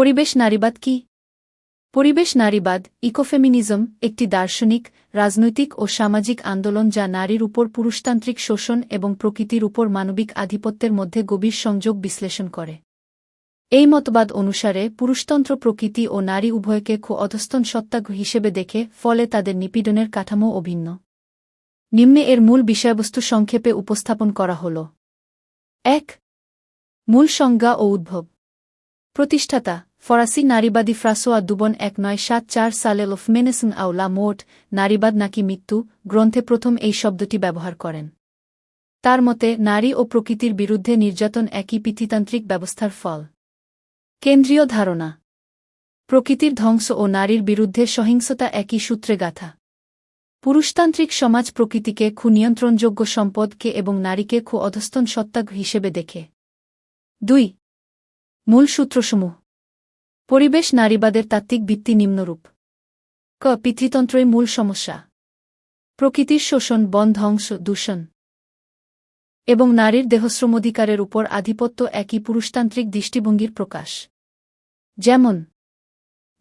পরিবেশ নারীবাদ কি? পরিবেশ নারীবাদ, ইকোফেমিনিজম, একটি দার্শনিক, রাজনৈতিক ও সামাজিক আন্দোলন যা নারীর উপর পুরুষতান্ত্রিক শোষণ এবং প্রকৃতির উপর মানবিক আধিপত্যের মধ্যে গভীর সংযোগ বিশ্লেষণ করে। এই মতবাদ অনুসারে পুরুষতন্ত্র প্রকৃতি ও নারী উভয়কে খু অধস্তন সত্তা হিসেবে দেখে, ফলে তাদের নিপীড়নের কাঠামো অভিন্ন। নিম্নে এর মূল বিষয়বস্তু সংক্ষেপে উপস্থাপন করা হল। এক। মূল সংজ্ঞা ও উদ্ভব। প্রতিষ্ঠাতা। ফরাসি নারীবাদী ফ্রাসোয়া দুবন এক নয় সাত চার সালে লোফমেনেসন আউলা মোট নারীবাদ নাকি মৃত্যু গ্রন্থে প্রথম এই শব্দটি ব্যবহার করেন। তার মতে, নারী ও প্রকৃতির বিরুদ্ধে নির্যাতন একই পিথিতান্ত্রিক ব্যবস্থার ফল। কেন্দ্রীয় ধারণা। প্রকৃতির ধ্বংস ও নারীর বিরুদ্ধে সহিংসতা একই সূত্রে গাথা। পুরুষতান্ত্রিক সমাজ প্রকৃতিকে খু নিয়ন্ত্রণযোগ্য সম্পদকে এবং নারীকে খু অধস্তন সত্তা হিসেবে দেখে। দুই। মূল সূত্রসমূহ। পরিবেশ নারীবাদের তাত্ত্বিক ভিত্তি নিম্নরূপ। ক. পিতৃতন্ত্রই মূল সমস্যা। প্রকৃতির শোষণ, বন ধ্বংস, দূষণ এবং নারীর দেহশ্রমধিকারের উপর আধিপত্য একই পুরুষতান্ত্রিক দৃষ্টিভঙ্গির প্রকাশ। যেমন,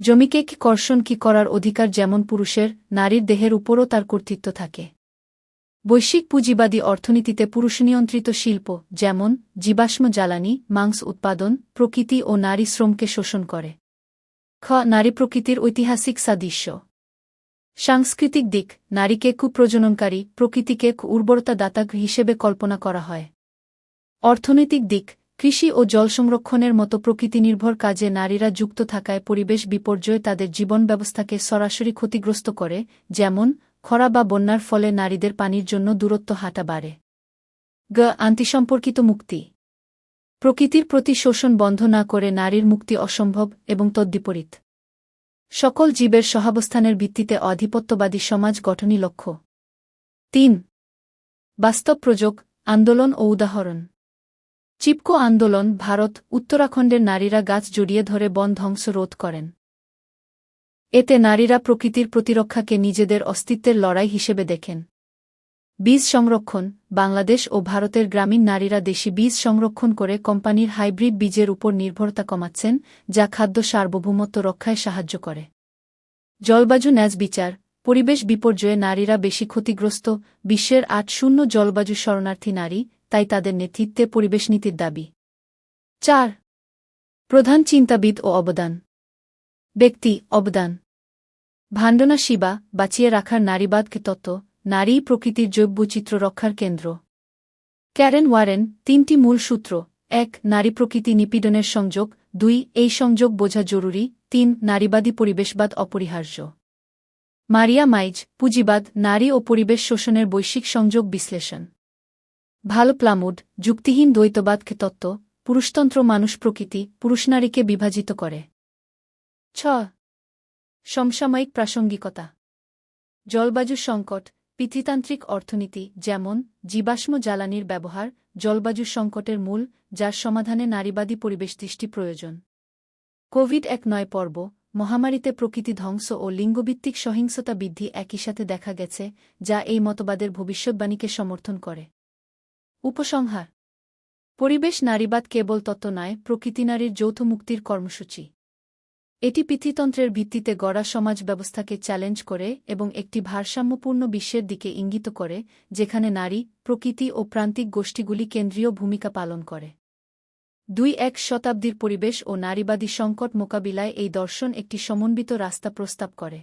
জমিকে কি কর্ষণ কি করার অধিকার যেমন পুরুষের, নারীর দেহের উপরও তার কর্তৃত্ব থাকে। বৈশ্বিক পুঁজিবাদী অর্থনীতিতে পুরুষনিয়ন্ত্রিত শিল্প, যেমন, জীবাশ্ম জ্বালানি, মাংস উৎপাদন, প্রকৃতি ও নারী শ্রমকে শোষণ করে। খ, নারী প্রকৃতির ঐতিহাসিক সাদৃশ্য। সাংস্কৃতিক দিক, নারীকে কুপ্রজননকারী, প্রকৃতিকে উর্বরতা দাতা হিসেবে কল্পনা করা হয়। অর্থনৈতিক দিক, কৃষি ও জল সংরক্ষণের মতো প্রকৃতিনির্ভর কাজে নারীরা যুক্ত থাকায় পরিবেশ বিপর্যয় তাদের জীবন ব্যবস্থাকে সরাসরি ক্ষতিগ্রস্ত করে, যেমন, খরা বা বন্যার ফলে নারীদের পানির জন্য দূরত্ব হাঁটা বাড়ে। গ, আন্তিসম্পর্কিত মুক্তি। প্রকৃতির প্রতি শোষণ বন্ধ না করে নারীর মুক্তি অসম্ভব এবং তদ্বিপরীত। সকল জীবের সহাবস্থানের ভিত্তিতে আধিপত্যবাদী সমাজ গঠনই লক্ষ্য। তিন, বাস্তব প্রযোগ, আন্দোলন ও উদাহরণ। চিপকো আন্দোলন ভারত, উত্তরাখণ্ডের নারীরা গাছ জড়িয়ে ধরে বন ধ্বংস রোধ করেন। এতে নারীরা প্রকৃতির প্রতিরক্ষাকে নিজেদের অস্তিত্বের লড়াই হিসেবে দেখেন। বীজ সংরক্ষণ, বাংলাদেশ ও ভারতের গ্রামীণ নারীরা দেশি বীজ সংরক্ষণ করে কোম্পানির হাইব্রিড বীজের উপর নির্ভরতা কমাচ্ছেন, যা খাদ্য সার্বভৌমত্ব রক্ষায় সাহায্য করে। জলবায়ু ন্যাজ বিচার, পরিবেশ বিপর্যয়ে নারীরা বেশি ক্ষতিগ্রস্ত, বিশ্বের আট শূন্য জলবায়ু শরণার্থী নারী, তাই তাদের নেতৃত্বে পরিবেশ নীতির দাবি। চার, প্রধান চিন্তাবিদ ও অবদান। ব্যক্তি, অবদান। ভাণ্ডনা শিবা, বাঁচিয়ে রাখার নারীবাদকে তত্ত্ব নারী প্রকৃতির জৈববৈচিত্র্য রক্ষার কেন্দ্র। ক্যারেন ওয়ারেন, তিনটি মূল সূত্র। এক, নারী প্রকৃতি নিপীড়নের সংযোগ। দুই, এই সংযোগ বোঝা জরুরি। তিন, নারীবাদী পরিবেশবাদ অপরিহার্য। মারিয়া মাইজ, পুঁজিবাদ, নারী ও পরিবেশ শোষণের বৈশ্বিক সংযোগ বিশ্লেষণ। ভালো প্লামুড যুক্তিহীন দ্বৈতবাদকে তত্ত্ব, পুরুষতন্ত্র মানুষ প্রকৃতি, পুরুষ নারীকে বিভাজিত করে। ছ, সমসাময়িক প্রাসঙ্গিকতা। জলবায়ু সংকট পিতৃতান্ত্রিক অর্থনীতি, যেমন জীবাশ্ম জ্বালানির ব্যবহার, জলবায়ু সংকটের মূল, যার সমাধানে নারীবাদী পরিবেশ দৃষ্টি প্রয়োজন। কোভিড এক নয় পর্ব, মহামারীতে প্রকৃতি ধ্বংস ও লিঙ্গভিত্তিক সহিংসতা বৃদ্ধি একই সাথে দেখা গেছে, যা এই মতবাদের ভবিষ্যৎবাণীকে সমর্থন করে। উপসংহার, পরিবেশ নারীবাদ কেবল তত্ত্ব নয়, প্রকৃতি নারীর যৌথ মুক্তির কর্মসূচি। এটি পিতৃতন্ত্রের ভিত্তিতে গড়া সমাজ ব্যবস্থাকে চ্যালেঞ্জ করে এবং একটি ভারসাম্যপূর্ণ বিশ্বের দিকে ইঙ্গিত করে, যেখানে নারী, প্রকৃতি ও প্রান্তিক গোষ্ঠীগুলি কেন্দ্রীয় ভূমিকা পালন করে। দুই এক শতাব্দীর পরিবেশ ও নারীবাদী সংকট মোকাবিলায় এই দর্শন একটি সমন্বিত রাস্তা প্রস্তাব করে।